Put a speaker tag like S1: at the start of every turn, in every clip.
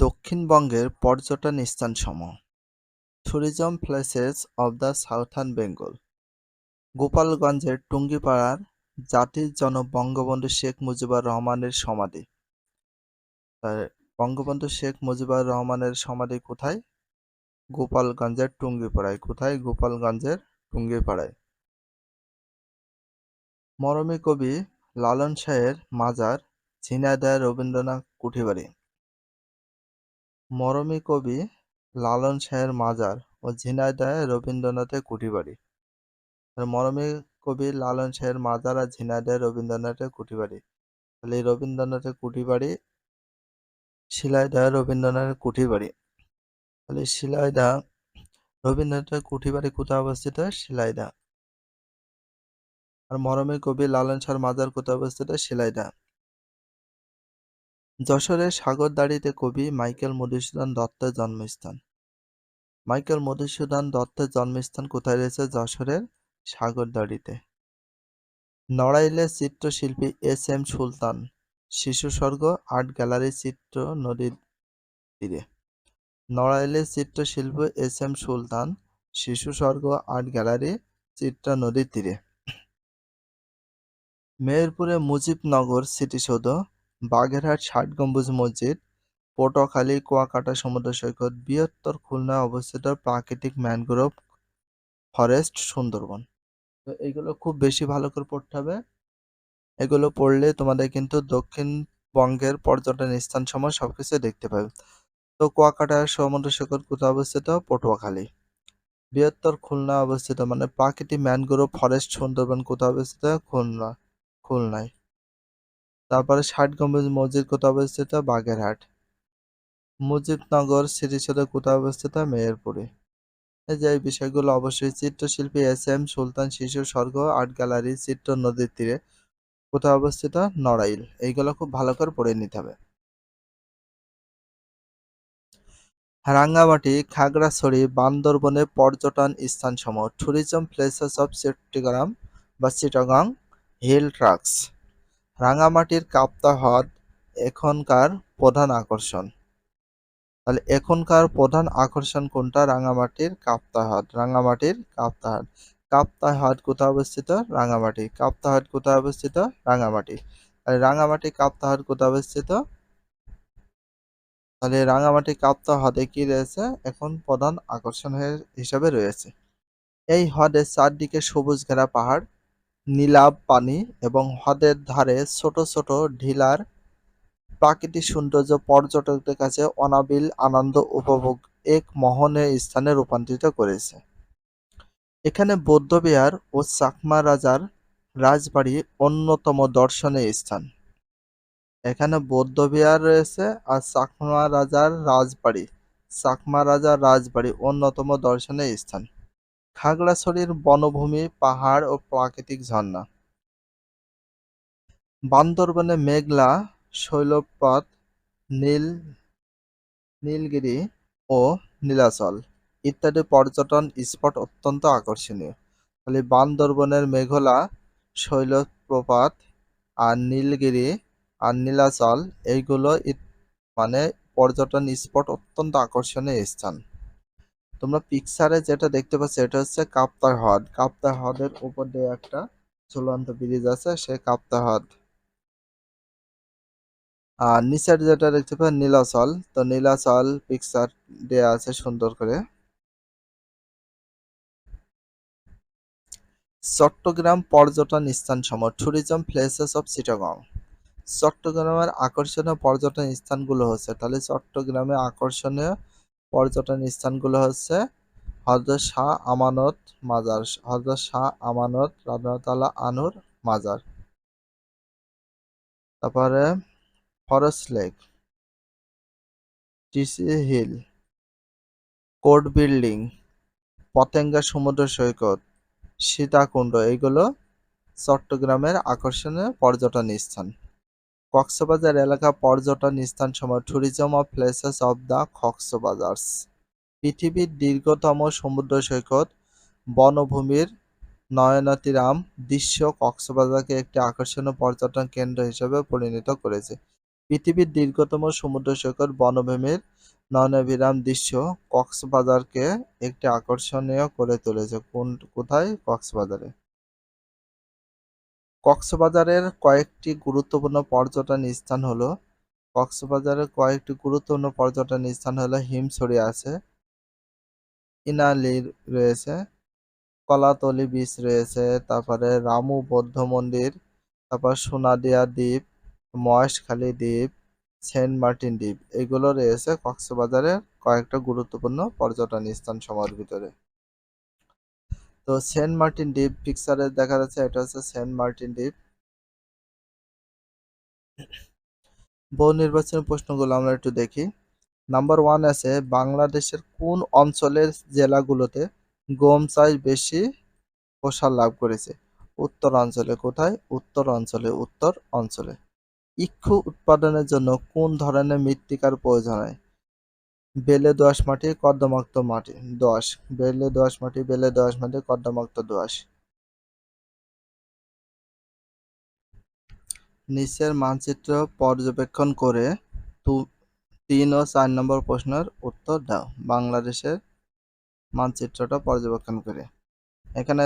S1: দক্ষিণবঙ্গের পর্যটন স্থানসমূহ। Tourism places of the southern Bengal গোপালগঞ্জের টুঙ্গিপাড়ার জাতির জনক বঙ্গবন্ধু শেখ মুজিবুর রহমানের সমাধি। বঙ্গবন্ধু শেখ মুজিবুর রহমানের সমাধি কোথায়? গোপালগঞ্জের টুঙ্গিপাড়ায়। কোথায়? গোপালগঞ্জের টুঙ্গিপাড়ায়। মরমী কবি লালন শাহের মাজার ঝিনাইদহ রবীন্দ্রনাথ কুঠিবাড়ি। মরমী কবি লালন শাহের মাজার ও ঝিনাইদহে রবীন্দ্রনাথের কুঠিবাড়ি। মরমী কবি লালন শাহের মাজার আর ঝিনাইদহে রবীন্দ্রনাথের কুঠিবাড়ি। তাহলে এই রবীন্দ্রনাথের কুঠিবাড়ি শিলাইদহ রবীন্দ্রনাথের কুঠিবাড়ি। তাহলে শিলাইদহ, রবীন্দ্রনাথের কুঠিবাড়ি কোথায় অবস্থিত? শিলাইদহ। আর মরমী কবি লালন শাহের মাজার কোথায় অবস্থিত? শিলাইদহ। যশোরের সাগরদাড়িতে কবি মাইকেল মধুসূদন দত্তের জন্মস্থান। মাইকেল মধুসূদন দত্তের জন্মস্থান কোথায় রয়েছে? যশোরের সাগরদাড়িতে। নড়াইলের চিত্রশিল্পী এস এম সুলতান শিশু স্বর্গ আর্ট গ্যালারি চিত্র নদীর তীরে। নড়াইলের চিত্রশিল্পী এস এম সুলতান শিশু স্বর্গ আর্ট গ্যালারি চিত্র নদীর তীরে। মেহেরপুরে মুজিবনগর স্মৃতিসৌধ বাগেরহাট ষাট গম্বুজ মসজিদ, পটুয়াখালী, কুয়াকাটা সমুদ্র সৈকত, বৃহত্তর খুলনায় অবস্থিত প্রাকৃতিক ম্যানগ্রোভ ফরেস্ট সুন্দরবন। তো এগুলো খুব বেশি ভালো করে পড়তে হবে। এগুলো পড়লে তোমাদের কিন্তু দক্ষিণবঙ্গের পর্যটন স্থান সময় সবকিছু দেখতে পাবে। তো কুয়াকাটা সমুদ্র সৈকত কোথায় অবস্থিত? পটুয়াখালী। বৃহত্তর খুলনা অবস্থিত মানে প্রাকৃতিক ম্যানগ্রোভ ফরেস্ট সুন্দরবন কোথায় অবস্থিত? খুলনা, খুলনায়। তারপরে ষাট গম্বুজ মসজিদ কোথায় অবস্থিত? বাগেরহাট। মুজিবনগর স্মৃতিসৌধ কোথায় অবস্থিত? মেহেরপুরে। এই যে এই বিষয়গুলো অবশ্যই চিত্রশিল্পী এস এম সুলতান শিশু স্বর্গ আর্ট গ্যালারি চিত্র নদীর তীরে কোথায় অবস্থিত? নড়াইল। এইগুলো খুব ভালো করে পড়ে নিতে হবে। রাঙ্গামাটি, খাগড়াছড়ি, বান্দরবনে পর্যটন স্থানসমূহ। ট্যুরিজম প্লেসেস অফ চট্টগ্রাম বা চিটাগাং হিল ট্রাক্স রাঙামাটির কাপ্তা হ্রদ এখনকার প্রধান আকর্ষণ। তাহলে এখনকার প্রধান আকর্ষণ কোনটা? রাঙামাটির কাপ্তা হ্রদ। রাঙামাটির কাপ্তা হ্রদ। কাপ্তা হ্রদ কোথায় অবস্থিত? রাঙামাটি। কাপ্তা হ্রদ কোথায় অবস্থিত? রাঙামাটি। তাহলে রাঙামাটি কাপ্তা হ্রদ কোথায় অবস্থিত? তাহলে রাঙামাটি কাপ্তা হ্রদে কি রয়েছে? এখন প্রধান আকর্ষণ হিসাবে রয়েছে। এই হ্রদের চারদিকে সবুজ ঘেরা পাহাড়। নীলাভ পানি এবং হ্রদের ধারে ছোট ছোট ঢিলার প্রাকৃতিক সৌন্দর্য পর্যটকদের কাছে অনাবিল আনন্দ উপভোগ এক মোহনীয় স্থানে রূপান্তরিত করেছে। এখানে বৌদ্ধবিহার ও চাকমা রাজার রাজবাড়ি অন্যতম দর্শনীয় স্থান। এখানে বৌদ্ধবিহার রয়েছে আর চাকমা রাজার রাজবাড়ি। চাকমা রাজার রাজবাড়ি অন্যতম দর্শনীয় স্থান। খাগড়াছড়ির বনভূমি, পাহাড় ও প্রাকৃতিক ঝর্ণা। বান্দরবনে মেঘলা শৈলপথ, নীল, নীলগিরি ও নীলাচল ইত্যাদি পর্যটন স্পট অত্যন্ত আকর্ষণীয়। তাহলে বান্দরবনের মেঘলা শৈলপ্রপাত আর নীলগিরি আর নীলাচল, এইগুলো মানে পর্যটন স্পট অত্যন্ত আকর্ষণীয় স্থান। তোমরা পিকচারে যেটা দেখতে পাচ্ছ, এটা হচ্ছে কাপ্তা হ্রদ কাপ্তা হ্রদের উপর দিয়ে একটা ঝুলন্ত ব্রিজ আছে সে কাপ্তা হ্রদ আর নিচের যেটা দেখতে পাচ্ছ, নীলাচল। তো নীলাচল পিকচার দেওয়া আছে সুন্দর করে। চট্টগ্রাম পর্যটন স্থান সমূহ ট্যুরিজম প্লেসেস অফ চিটাগং চট্টগ্রামের আকর্ষণীয় পর্যটন স্থানগুলো হচ্ছে, তাহলে চট্টগ্রামে আকর্ষণীয় পর্যটন স্থানগুলো হচ্ছে হজরত শাহ আমানত মাজার হজরত শাহ আমানত রাজতালা আনুর মাজার। তারপরে forest lake DC hill, court building, Patenga সমুদ্র সৈকত, সীতাকুণ্ড, এগুলো চট্টগ্রামের আকর্ষণীয় পর্যটন স্থান। কক্সবাজার এলাকা পর্যটন স্থান সময় tourism of places of the কক্সবাজার্স পৃথিবীর দীর্ঘতম সমুদ্র সৈকত বনভূমির নয়নাতিরাম দৃশ্য কক্সবাজারকে একটি আকর্ষণীয় পর্যটন কেন্দ্র হিসেবে পরিণত করেছে। পৃথিবীর দীর্ঘতম সমুদ্র সৈকত বনভূমির নয়নাভিরাম দৃশ্য কক্সবাজারকে একটি আকর্ষণীয় করে তুলেছে। কোন, কোথায়? কক্সবাজারে। কক্সবাজারের কয়েকটি গুরুত্বপূর্ণ পর্যটন স্থান হলো, কক্সবাজারের কয়েকটি গুরুত্বপূর্ণ পর্যটন স্থান হলো হিমছড়ি আছে, ইনালি রয়েছে, কলাতলি বিচ রয়েছে, তারপরে রামু বৌদ্ধ মন্দির, তারপর সোনাদিয়া দ্বীপ, মহেশখালী দ্বীপ, সেন্ট মার্টিন দ্বীপ, এগুলো রয়েছে কক্সবাজারের কয়েকটা গুরুত্বপূর্ণ পর্যটন স্থান সমূহের ভিতরে। তো সেন্ট মার্টিন দ্বীপ পিকচারে দেখা যাচ্ছে এটা হচ্ছে সেন্ট মার্টিন দ্বীপ বহু নির্বাচনী প্রশ্নগুলো আমরা একটু দেখি। নাম্বার ওয়ান আছে, বাংলাদেশের কোন অঞ্চলের জেলাগুলোতে গম চাষ বেশি প্রসার লাভ করেছে? উত্তর অঞ্চলে কোথায়? উত্তর অঞ্চলে উত্তর অঞ্চলে। ইক্ষু উৎপাদনের জন্য কোন ধরনের মৃত্তিকার প্রয়োজন হয়? বেলে দোআঁশ মাটি, কর্দমাক্ত মাটি, দোআঁশ। বেলে দোআঁশ মাটি, বেলে দোআঁশ মাটি, কর্দমাক্ত দোআঁশ। নিচের মানচিত্র পর্যবেক্ষণ করে তিন ও চার নম্বর প্রশ্নের উত্তর দাও। বাংলাদেশের মানচিত্রটা পর্যবেক্ষণ করে। এখানে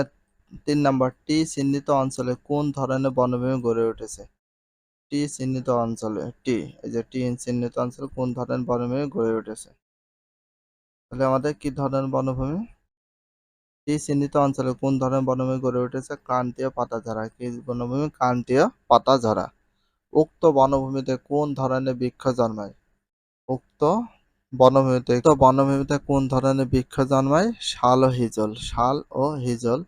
S1: তিন নম্বর টি চিহ্নিত অঞ্চলে কোন ধরনের বনভূমি গড়ে উঠেছে? টি চিহ্নিত অঞ্চলে। টি এই যে টি চিহ্নিত অঞ্চলে কোন ধরনের বনভূমি গড়ে উঠেছে? তাহলে আমাদের কি ধরনের বনভূমি? টি চিহ্নিত অঞ্চলে কোন ধরনের বনভূমি গড়ে উঠেছে? ক্রান্তীয় পাতাঝরা। কি বনভূমি? ক্রান্তীয় পাতাঝরা। উক্ত বনভূমিতে কোন ধরনের বৃক্ষ জন্মায়? উক্ত বনভূমিতে উক্ত বনভূমিতে কোন ধরনের বৃক্ষ জন্মায়? শাল ও হিজল। শাল ও হিজল